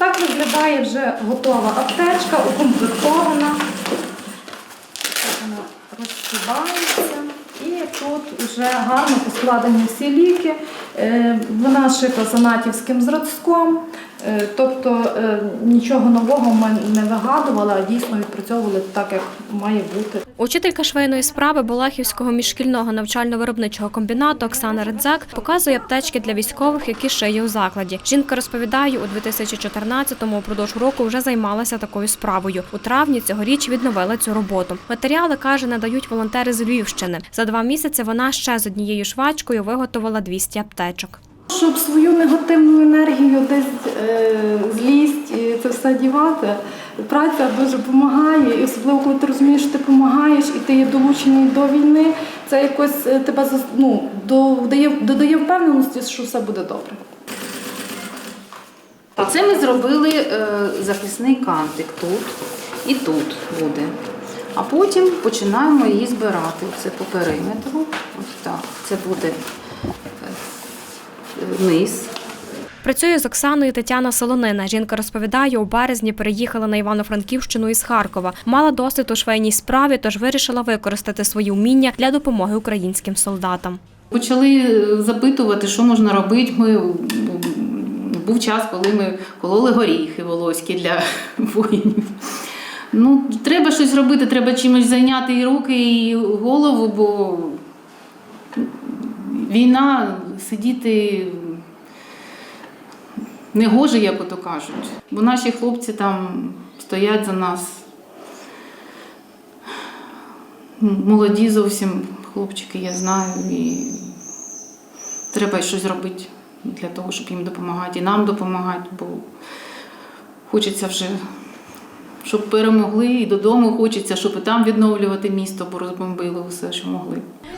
Так виглядає вже готова аптечка, укомплектована. Вона розкривається. І тут вже гарно поскладені всі ліки. Е, Вона шита занатівським зразком. Е, Тобто е, нічого нового ми не вигадували, а дійсно відпрацьовували так, як має бути. Учителька швейної справи Балахівського міжшкільного навчально-виробничого комбінату Оксана Редзак показує аптечки для військових, які шиє у закладі. Жінка розповідає, у 2014-му упродовж року вже займалася такою справою. У травні цьогоріч відновила цю роботу. Матеріали каже, надають волонтери з Львівщини. За два місяці вона ще з однією швачкою виготовила 200 аптечок. Щоб свою негативну енергію десь е, злість і це все дівати, праця дуже допомагає, і особливо коли ти розумієш, що ти допомагаєш і ти є долучений до війни, це якось е, тебе ну, додає, додає впевненості, що все буде добре. Оце ми зробили е, захисний кантик тут і тут буде. А потім починаємо її збирати. Це по периметру. Ось так. Це буде е, низ. Працює з Оксаною Тетяна Солонина. Жінка розповідає, у березні переїхала на Івано-Франківщину із Харкова. Мала досвід у швейній справі, тож вирішила використати свої вміння для допомоги українським солдатам. Почали е, запитувати, що можна робити. Ми, був час, коли ми кололи горіхи волоські для воїнів. Ну, треба щось робити, треба чимось зайняти і руки, і голову, бо війна сидіти не гоже, як ото кажуть. Бо наші хлопці там стоять за нас. Молоді зовсім хлопчики, я знаю, і треба щось робити для того, щоб їм допомагати, і нам допомагати, бо хочеться вже, щоб перемогли, і додому хочеться, щоб і там відновлювати місто, бо розбомбили все, що могли.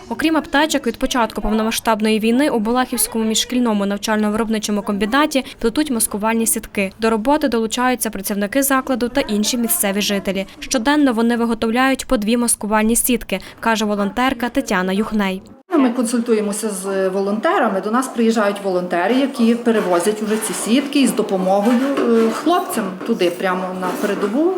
Окрім аптечок, від початку повномасштабної війни у Балахівському міжшкільному навчально-виробничому комбінаті плетуть маскувальні сітки. До роботи долучаються працівники закладу та інші місцеві жителі. Щоденно вони виготовляють по дві маскувальні сітки, каже волонтерка Тетяна Юхней. Ми консультуємося з волонтерами. До нас приїжджають волонтери, які перевозять вже ці сітки із допомогою е, хлопцям туди, прямо на передову.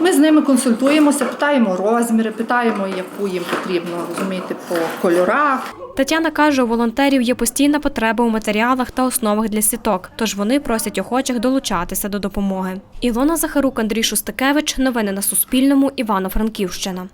Ми з ними консультуємося, питаємо розміри, питаємо, яку їм потрібно розуміти по кольорах. Тетяна каже, у волонтерів є постійна потреба у матеріалах та основах для сіток, тож вони просять охочих долучатися до допомоги. Ілона Захарук, Андрій Шустикевич. Новини на Суспільному. Івано-Франківщина.